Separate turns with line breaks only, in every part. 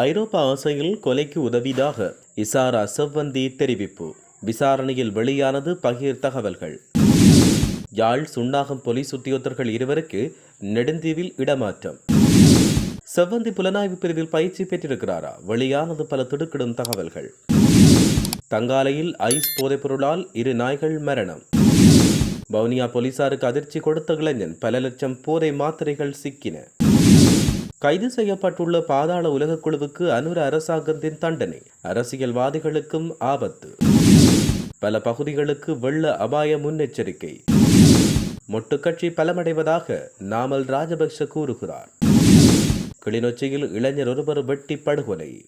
ஐரோப்பா ஆசையில் கொலைக்கு உதவியதாக இசாரா செவ்வந்தி தெரிவிப்பு. விசாரணையில் வெளியானது பகிர் தகவல்கள். யாழ் சுண்ணாகம் போலீஸ் உத்தியோகத்தர்கள் இருவருக்கு நெடுந்தீவில் இடமாற்றம். செவ்வந்தி புலனாய்வு பிரிவில் பயிற்சி பெற்றிருக்கிறாரா? வெளியானது பல திடுக்கிடும் தகவல்கள். தங்காலையில் ஐஸ் போதைப்பொருளால் இரு நாய்கள் மரணம். வவுனியா போலீசாருக்கு அதிர்ச்சி கொடுத்த இளைஞன் பல லட்சம் போதை மாத்திரைகள் சிக்கின. கைது செய்யப்பட்டுள்ள பாதாள உலகக் குழுவுக்கு அனுர அரசாங்கத்தின் தண்டனை. அரசியல்வாதிகளுக்கும் ஆபத்து. பல பகுதிகளுக்கு வெள்ள அபாய முன்னெச்சரிக்கை. மொட்டுக்கட்சி பலமடைவதாக நாமல் ராஜபக்ஷ கூறுகிறார். கிளிநொச்சியில் இளைஞர் ஒருவர் வெட்டி படுகொலை.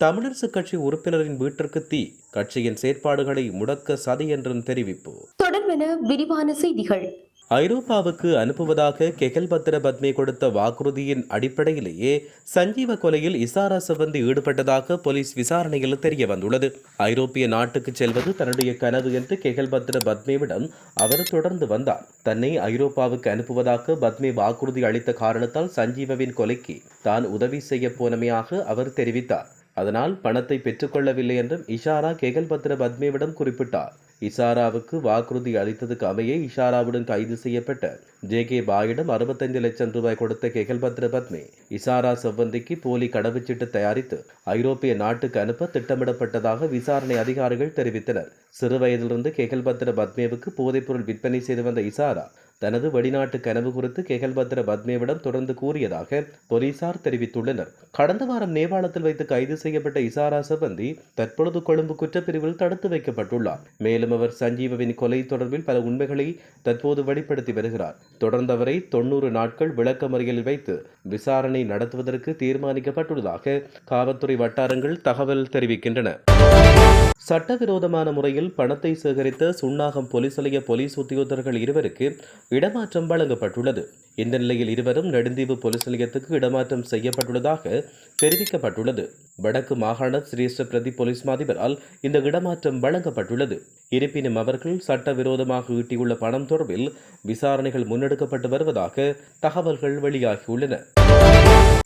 தமிழரசுக் கட்சி உறுப்பினரின் வீட்டிற்கு தீ. கட்சியின் செயற்பாடுகளை முடக்க சதி என்றும் தெரிவிப்பு.
தொடர்பென விரிவான செய்திகள்.
ஐரோப்பாவுக்கு அனுப்புவதாக கெகல்பத்திர பத்மே கொடுத்த வாக்குறுதியின் அடிப்படையிலேயே சஞ்சீவ கொலையில் இசாரா சிவந்தி ஈடுபட்டதாக போலீஸ் விசாரணையில் தெரிய வந்துள்ளது ஐரோப்பிய நாட்டுக்கு செல்வது தன்னுடைய கனவு என்று கெகல்பத்திர பத்மேவிடம் அவர் தொடர்ந்து வந்தார். தன்னை ஐரோப்பாவுக்கு அனுப்புவதாக பத்மே வாக்குறுதி அளித்த காரணத்தால் சஞ்சீவவின் கொலைக்கு தான் உதவி செய்ய போனமையாக அவர் தெரிவித்தார். அதனால் பணத்தை பெற்றுக்கொள்ளவில்லை என்றும் இஷாரா கெகல்பத்திர பத்மேவிடம் குறிப்பிட்டார். இசாராவுக்கு வாக்குறுதி அளித்ததுக்கு அமைய இஷாராவுடன் கைது செய்யப்பட்ட ஜே கே பாயிடம் அறுபத்தைந்து லட்சம் ரூபாய் கொடுத்த கெகல்பத்ர பத்மி இசாரா செவ்வந்திக்கு போலி கடவுச்சீட்டு தயாரித்து ஐரோப்பிய நாட்டுக்கு அனுப்ப திட்டமிடப்பட்டதாக விசாரணை அதிகாரிகள் தெரிவித்தனர். சிறு வயதிலிருந்து கெகல்பத்ர பத்மேவுக்கு போதைப்பொருள் விற்பனை செய்து வந்த இசாரா தனது வெளிநாட்டு கனவு குறித்து கெகல்பத்ர பத்மேவிடம் தொடர்ந்து கூறியதாக போலீசார் தெரிவித்துள்ளனர். கடந்த வாரம் நேபாளத்தில் வைத்து கைது செய்யப்பட்ட இசாரா சபந்தி தற்பொழுது கொழும்பு குற்றப்பிரிவில் தடுத்து வைக்கப்பட்டுள்ளார். மேலும் அவர் சஞ்சீவவின் கொலை தொடர்பில் பல உண்மைகளை தற்போது வெளிப்படுத்தி வருகிறார். தொடர்ந்து அவரை தொன்னூறு நாட்கள் விளக்கமறியலில் வைத்து விசாரணை நடத்துவதற்கு தீர்மானிக்கப்பட்டுள்ளதாக காவல்துறை வட்டாரங்கள் தகவல் தெரிவிக்கின்றன. சட்டவிரோதமான முறையில் பணத்தை சேகரித்த சுண்ணாகம் போலீஸ் நிலைய போலீஸ் உத்தியோகத்தர்கள் இருவருக்கு இடமாற்றம் வழங்கப்பட்டுள்ளது. இந்த நிலையில் இருவரும் நெடுந்தீவு போலீஸ் நிலையத்துக்கு இடமாற்றம் செய்யப்பட்டுள்ளதாக தெரிவிக்கப்பட்டுள்ளது. வடக்கு மாகாண சிரேஷ்ட பிரதி போலீஸ் மாதிபரால் இந்த இடமாற்றம் வழங்கப்பட்டுள்ளது. இருப்பினும் அவர்கள் சட்டவிரோதமாக ஈட்டியுள்ள பணம் தொடர்பில் விசாரணைகள் முன்னெடுக்கப்பட்டு வருவதாக தகவல்கள் வெளியாகியுள்ளன.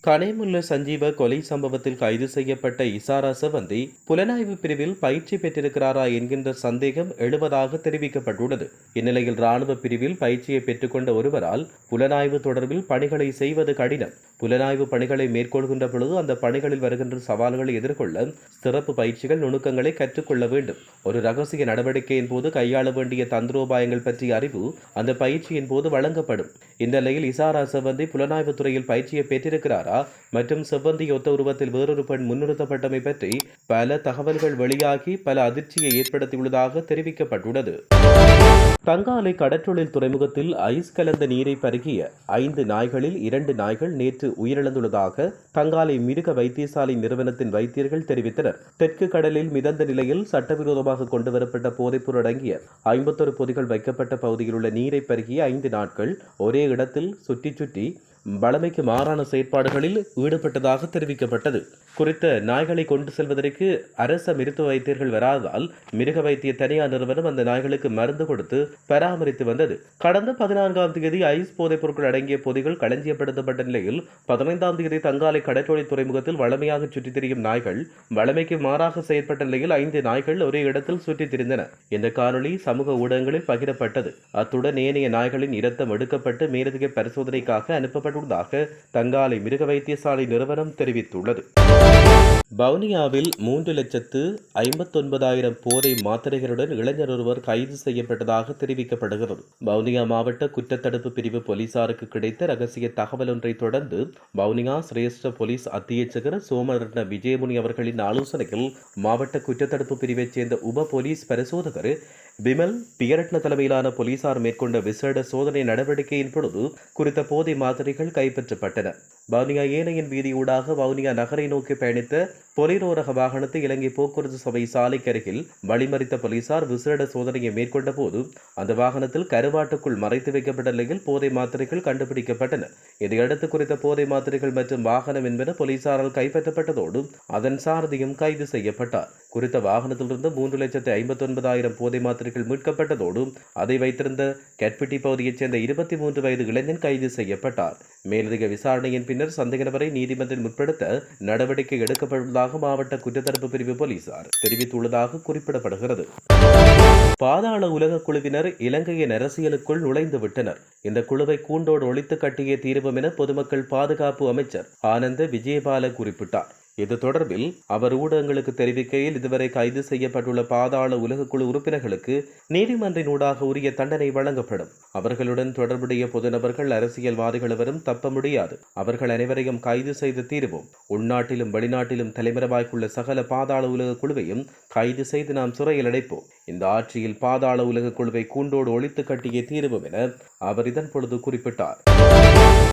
கனேமுல்ல சஞ்சீவ கொலை சம்பவத்தில் கைது செய்யப்பட்ட இசாரா சவந்தி புலனாய்வு பிரிவில் பயிற்சி பெற்றிருக்கிறாரா என்கின்ற சந்தேகம் எழுவதாக தெரிவிக்கப்பட்டுள்ளது. இந்நிலையில் ராணுவ பிரிவில் பயிற்சியை பெற்றுக்கொண்ட ஒருவரால் புலனாய்வு தொடர்பில் பணிகளை செய்வது கடினம். புலனாய்வு பணிகளை மேற்கொள்கின்ற பொழுது அந்த பணிகளில் வருகின்ற சவால்களை எதிர்கொள்ள சிறப்பு பயிற்சிகள் நுணுக்கங்களை கற்றுக்கொள்ள வேண்டும். ஒரு ரகசிய நடவடிக்கையின் போது கையாள வேண்டிய தந்திரோபாயங்கள் பற்றிய அறிவு அந்த பயிற்சியின் போது வழங்கப்படும். இந்த நிலையில் இசாரா செவ்வந்தி புலனாய்வு துறையில் பயிற்சியை பெற்றிருக்கிறாரா? மற்றும் செவ்வந்தி ஒத்த உருவத்தில் வேறொரு பெண் முன்னிறுத்தப்பட்டமை பற்றி பல தகவல்கள் வெளியாகி பல அதிர்ச்சியை ஏற்படுத்தியுள்ளதாக தெரிவிக்கப்பட்டுள்ளது. தங்காலை கடற்றொழில் துறைமுகத்தில் ஐஸ் கலந்த நீரை பருகிய ஐந்து நாய்களில் இரண்டு நாய்கள் நேற்று உயிரிழந்துள்ளதாக தங்காலை மிருக வைத்தியசாலை நிறுவனத்தின் வைத்தியர்கள் தெரிவித்தனர். தெற்கு கடலில் மிதந்த நிலையில் சட்டவிரோதமாக கொண்டுவரப்பட்ட போதைப்பொருள் அடங்கிய ஐம்பத்தொரு பொதிகள் வைக்கப்பட்ட பகுதியில் உள்ள நீரை பருகிய ஐந்து நாட்கள் ஒரே இடத்தில் சுற்றி சுற்றி வளமைக்கு மாறான செயற்பாடுகளில் ஈடுபட்டதாக தெரிவிக்கப்பட்டது. குறித்த நாய்களை கொண்டு செல்வதற்கு அரச மருத்துவ வைத்தியர்கள் வராததால் மிருக வைத்திய தனியார் நிறுவனம் அந்த நாய்களுக்கு மருந்து கொடுத்து பராமரித்து வந்தது. கடந்த பதினான்காம் தேதி ஐஸ் போதைப் பொருட்கள் அடங்கிய பொதிகள் களஞ்சியப்படுத்தப்பட்ட நிலையில் பதினைந்தாம் தேதி தங்காலை கடற்றொழில் துறைமுகத்தில் வளமையாக சுற்றித் திரியும் நாய்கள் வளமைக்கு மாறாக செயற்பட்ட நிலையில் ஐந்து நாய்கள் ஒரே இடத்தில் சுற்றித் திரிந்தன. இந்த காணொளி சமூக ஊடகங்களில் பகிரப்பட்டது. அத்துடன் ஏனைய நாய்களின் இரத்தம் எடுக்கப்பட்டு மேலதிக பரிசோதனைக்காக அனுப்பப்பட்டுள்ளதாக தங்காலை மிருக வைத்தியசாலை நிறுவனம் தெரிவித்துள்ளது. வவுனியாவில் மூன்று லட்சத்து ஐம்பத்தொன்பதாயிரம் போதை மாத்திரைகளுடன் இளைஞர் ஒருவர் கைது செய்யப்பட்டதாக தெரிவிக்கப்படுகிறது. வவுனியா மாவட்ட குற்றத்தடுப்பு பிரிவு போலீசாருக்கு கிடைத்த ரகசிய தகவல் ஒன்றை தொடர்ந்து வவுனியா சிரேஷ்ட போலீஸ் அத்தியட்சகர் சோமரட்ன விஜயமுனி அவர்களின் ஆலோசனையில் மாவட்ட குற்றத்தடுப்பு பிரிவைச் சேர்ந்த உப போலீஸ் பரிசோதகர் விமல் பியரட்ன தலைமையிலான போலீசார் மேற்கொண்ட விசேட சோதனை நடவடிக்கையின் பொழுது குறித்த போதை மாத்திரைகள் கைப்பற்றப்பட்டன. வவுனியா ஏனையின் வீதியூடாக வவுனியா நகரை நோக்கி பயணித்த பொலிரோரக வாகனத்தை இலங்கை போக்குவரத்து சபை சாலைக்கு அருகில் வழிமறித்த போலீசார் விசேட சோதனையை மேற்கொண்ட போது அந்த வாகனத்தில் கருவாட்டுக்குள் மறைத்து வைக்கப்பட்ட நிலையில் போதை மாத்திரைகள் கண்டுபிடிக்கப்பட்டன. இதையடுத்து குறித்த போதை மாத்திரைகள் மற்றும் வாகனம் என்பன போலீசாரால் கைப்பற்றப்பட்டதோடு அதன் சாரதியும் கைது செய்யப்பட்டார். குறித்த வாகனத்திலிருந்து மூன்று லட்சத்து ஐம்பத்தி ஒன்பதாயிரம் போதை மாத்திரைகள் மீட்கப்பட்டதோடு அதை வைத்திருந்த கட்பிட்டி பகுதியைச் சேர்ந்த இருபத்தி மூன்று வயது இளைஞன் கைது செய்யப்பட்டார். மேலதிக விசாரணையின் பின்னர் சந்தேக நபரை நீதிமன்றில் முற்படுத்த நடவடிக்கை எடுக்கப்பட்டுள்ளதாக மாவட்ட குற்றத்தடுப்பு பிரிவு போலீசார் தெரிவித்துள்ளதாக குறிப்பிடப்படுகிறது. பாதாள உலக குழுவினர் இலங்கையின் அரசியலுக்குள் நுழைந்து விட்டனர். இந்த குழுவை கூண்டோடு ஒழித்து கட்டிய தீர்வும் என பொதுமக்கள் பாதுகாப்பு அமைச்சர் ஆனந்த விஜயபால குறிப்பிட்டார். இது தொடர்பில் அவர் ஊடகங்களுக்கு தெரிவிக்கையில் இதுவரை கைது செய்யப்பட்டுள்ள பாதாள உலகக்குழு உறுப்பினர்களுக்கு நீதிமன்றின் ஊடாக உரிய தண்டனை வழங்கப்படும். அவர்களுடன் தொடர்புடைய பொதுநபர்கள் அரசியல்வாதிகள் எவரும் தப்ப முடியாது. அவர்கள் அனைவரையும் கைது செய்து தீருவோம். உள்நாட்டிலும் வெளிநாட்டிலும் தலைமறைவாய்க்குள்ள சகல பாதாள உலக குழுவையும் கைது செய்து நாம் சிறையில் அடைப்போம். இந்த ஆட்சியில் பாதாள உலக குழுவை கூண்டோடு ஒழித்து கட்டிய தீர்வும் என அவர் இதன் பொழுது குறிப்பிட்டார்.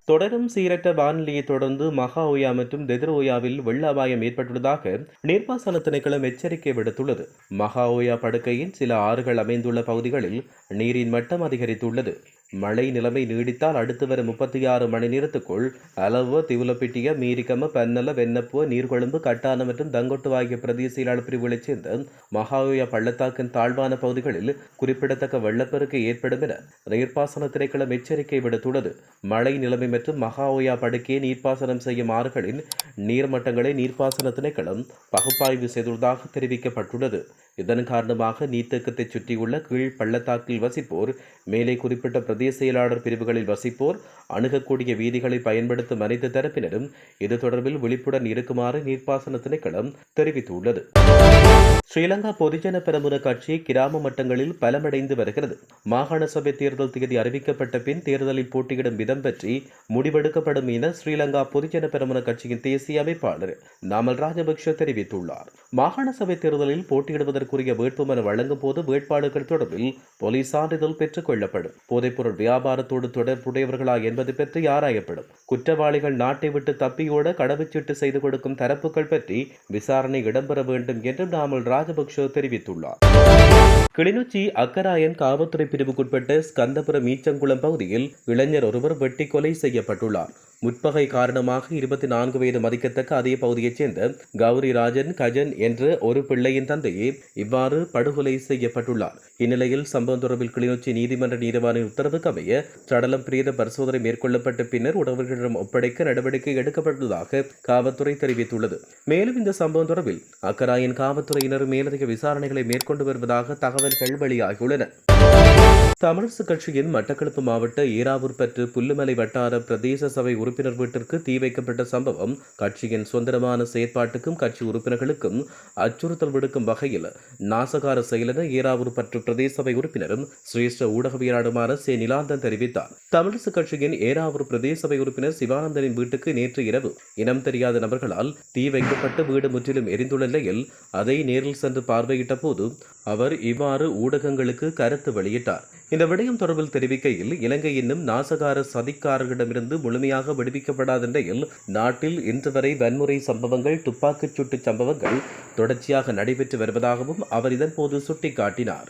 தொடரும் சீரற்ற வானிலையை தொடர்ந்து மகா ஓயா மற்றும் தெதிர் ஓயாவில் வெள்ள அபாயம் ஏற்பட்டுள்ளதாக நீர்ப்பாசன திணைக்களம் எச்சரிக்கை விடுத்துள்ளது. மகா ஓயா படுக்கையின் சில ஆறுகள் அமைந்துள்ள பகுதிகளில் நீரின் மட்டம் அதிகரித்துள்ளது. மழை நிலைமை நீடித்தால் அடுத்து வரும் முப்பத்தி ஆறு மணி நேரத்துக்குள் அளவு திவுலப்பிட்டிய மீரிக்கம பன்னல வெண்ணப்புவ நீர்கொழும்பு கட்டான மற்றும் தங்கொட்டு ஆகிய பிரதேச செயலாளர் பிரிவுகளைச் சேர்ந்த மகாயோயா பள்ளத்தாக்கின் தாழ்வான பகுதிகளில் குறிப்பிடத்தக்க வெள்ளப்பெருக்கு ஏற்படும் என நீர்ப்பாசன திணைக்களம் எச்சரிக்கை விடுத்துள்ளது. மழை நிலைமை மற்றும் மகாஓயா படுக்கையை நீர்ப்பாசனம் செய்யும் ஆறுகளின் நீர்மட்டங்களை நீர்ப்பாசன திணைக்களம் பகுப்பாய்வு செய்துள்ளதாக தெரிவிக்கப்பட்டுள்ளது. இதன் காரணமாக நீர்த்தேக்கத்தை சுற்றியுள்ள கீழ் பள்ளத்தாக்கில் வசிப்போர் மேலே குறிப்பிட்ட பிரதேச செயலாளர் பிரிவுகளில் வசிப்போர் அணுகக்கூடிய வீதிகளை பயன்படுத்தும் அனைத்து தரப்பினரும் இது தொடர்பில் விழிப்புடன் இருக்குமாறு நீர்ப்பாசன திணைக்களம் தெரிவித்துள்ளது. ஸ்ரீலங்கா பொதுஜன பெரமுன கட்சி கிராம மட்டங்களில் பலமடைந்து வருகிறது. மாகாண சபை தேர்தல் தேதி அறிவிக்கப்பட்ட பின் தேர்தலில் போட்டியிடும் விதம் பற்றி முடிவெடுக்கப்படும் என ஸ்ரீலங்கா பொதுஜன பெரமுன கட்சியின் தேசிய அமைப்பாளர் நாமல் ராஜபக்ஷ தெரிவித்துள்ளார். மாகாண சபை தேர்தலில் அதற்குரிய வேட்புமனு வழங்கும் போது வேட்பாளர்கள் தொடர்பில் போலீஸ் சான்றிதழ் பெற்றுக் கொள்ளப்படும். போதைப்பொருள் வியாபாரத்தோடு தொடர்புடையவர்களா என்பது பற்றி ஆராயப்படும். குற்றவாளிகள் நாட்டை விட்டு தப்பியோட கடவுச்சீட்டு செய்து கொடுக்கும் தரப்புகள் பற்றி விசாரணை இடம்பெற வேண்டும் என்றும் நாமல் ராஜபக்ஷ தெரிவித்துள்ளார். கிளிநொச்சி அக்கராயன் காவல்துறை பிரிவுக்குட்பட்ட ஸ்கந்தபுரம் ஈச்சங்குளம் பகுதியில் இளைஞர் ஒருவர் வெட்டி கொலை செய்யப்பட்டுள்ளார். முற்பகை காரணமாக இருபத்தி நான்கு வயது மதிக்கத்தக்க அதே பகுதியைச் சேர்ந்த கௌரி ராஜன் கஜன் என்ற ஒரு பிள்ளையின் தந்தையே இவ்வாறு படுகொலை செய்யப்பட்டுள்ளார். இந்நிலையில் சம்பவம் தொடர்பில் கிளிநொச்சி நீதிமன்ற நீதிவானின் உத்தரவுக்கு அமைய சடலம் பிரேத பரிசோதனை மேற்கொள்ளப்பட்ட பின்னர் உறவுகளிடம் ஒப்படைக்க நடவடிக்கை எடுக்கப்பட்டுள்ளதாக காவல்துறை தெரிவித்துள்ளது. மேலும் இந்த சம்பவம் தொடர்பில் அக்கராயின் காவல்துறையினர் மேலதிக விசாரணைகளை மேற்கொண்டு வருவதாக தகவல்கள் வெளியாகியுள்ளன. தமிழரசு கட்சியின் மட்டக்களப்பு மாவட்ட ஈராவூர் பற்று புல்லுமலை வட்டார பிரதேச சபை உறுப்பினர் வீட்டிற்கு தீ வைக்கப்பட்ட சம்பவம் கட்சியின் சுதந்திரமான செயற்பாட்டுக்கும் கட்சி உறுப்பினர்களுக்கும் அச்சுறுத்தல் விடுக்கும் வகையில் நாசகார செயலென ஈராவூர் பற்று பிரதேச சபை உறுப்பினரும் சிரேஷ்ட ஊடகவியலாளருமான சே. நிலாந்தன் தெரிவித்தார். தமிழரசு கட்சியின் ஏராவூர் பிரதேச சபை உறுப்பினர் சிவானந்தனின் வீட்டுக்கு நேற்று இரவு இனம் தெரியாத நபர்களால் தீ வைக்கப்பட்டு வீடு முற்றிலும் எரிந்துள்ள நிலையில் அதை நேரில் சென்று பார்வையிட்ட போது அவர் இவ்வாறு ஊடகங்களுக்கு கருத்து வெளியிட்டார். இந்த விடயம் தொடர்பில் தெரிவிக்கையில் இலங்கை இன்னும் நாசகார சதிக்காரர்களிடமிருந்து முழுமையாக விடுவிக்கப்படாத நிலையில் நாட்டில் இன்று வரை வன்முறை சம்பவங்கள் துப்பாக்கிச் சூட்டு சம்பவங்கள் தொடர்ச்சியாக நடைபெற்று வருவதாகவும் அவர் இதன்போது சுட்டிக்காட்டினார்.